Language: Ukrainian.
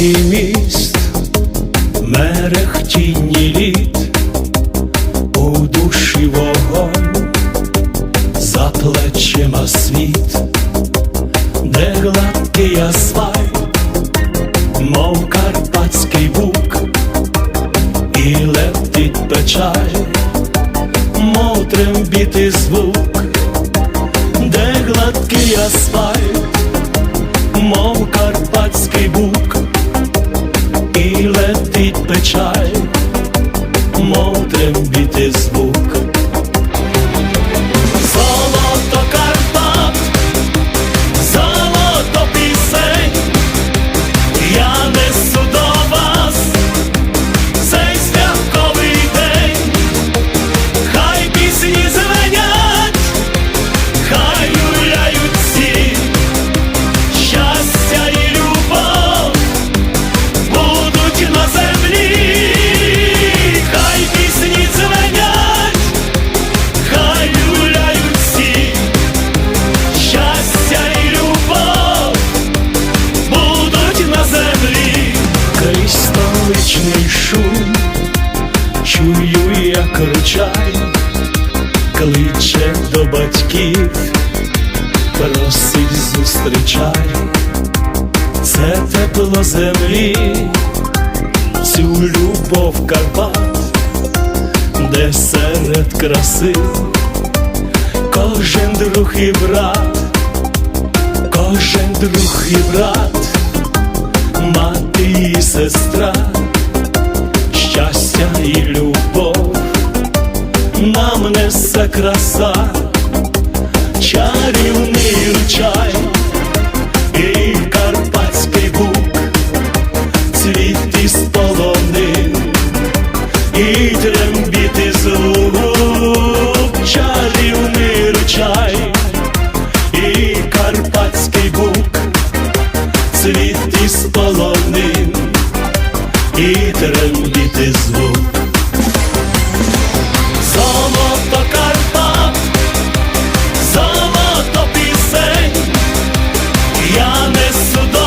ними полоні тіні літ, у душі вогонь, за плечима світ, де гладкий асфальт, мов карпатський бук, і летить печаль, child. Кличе до батьків просить зустрічай, це тепло землі, цю любов Карпат, де серед краси кожен друг і брат, кожен друг і брат, мати і сестра, щастя kırasa без суда.